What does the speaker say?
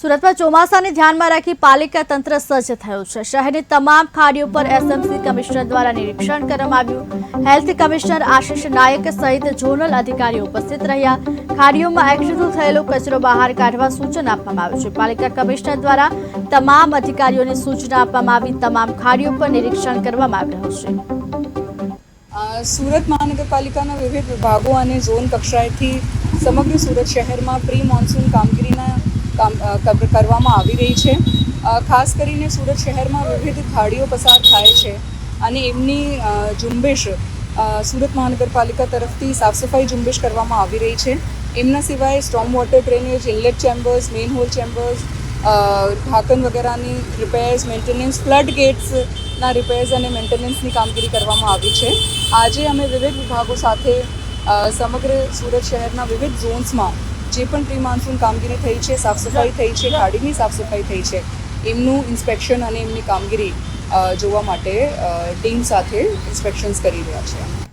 સુરતમાં ચોમાસાને ધ્યાનમાં રાખી પાલિકા તંત્ર સજ્જ થયું છે. શહેરની તમામ ખાડીઓ પર એસએમસી કમિશનર દ્વારા નિરીક્ષણ કરવામાં આવ્યું. હેલ્થ કમિશનર આશિષ નાયક સહિત ઝોનલ અધિકારીઓ ઉપસ્થિત રહ્યા. ખાડીઓમાં એકઠું થયેલો કચરો બહાર કાઢવા સૂચન આપવામાં આવ્યું છે. પાલિકા કમિશનર દ્વારા તમામ અધિકારીઓને સૂચના આપવામાં આવી, તમામ ખાડીઓ પર નિરીક્ષણ કરવામાં આવી રહ્યું છે. સુરત મહાનગરપાલિકાના વિવિધ વિભાગો અને ઝોન કક્ષાએથી સમગ્ર સુરત શહેરમાં પ્રી મોન્સૂન કામગીરીના કરવામાં આવી રહી છે. ખાસ કરીને સુરત શહેરમાં વિવિધ ખાડીઓ પસાર થાય છે અને એમની ઝુંબેશ સુરત મહાનગરપાલિકા તરફથી સાફ સફાઈ ઝુંબેશ કરવામાં આવી રહી છે. એમના સિવાય storm water drainage, inlet chambers manhole chambers ઢાંકન વગેરેની રિપેર્સ મેન્ટેનન્સ ફ્લડ ગેટ્સના રિપેર્સ અને મેન્ટેનન્સની કામગીરી કરવામાં આવી છે. આજે અમે વિવિધ વિભાગો સાથે સમગ્ર સુરત શહેરના વિવિધ ઝોન્સમાં જે પણ પ્રી માન્સૂન કામગીરી થઈ છે સાફ સફાઈ થઈ છે ગાડીની સાફ સફાઈ થઈ છે, એમનું ઇન્સ્પેક્શન અને એમની કામગીરી જોવા માટે ટીમ સાથે ઇન્સ્પેક્શન્સ કરી રહ્યા છે.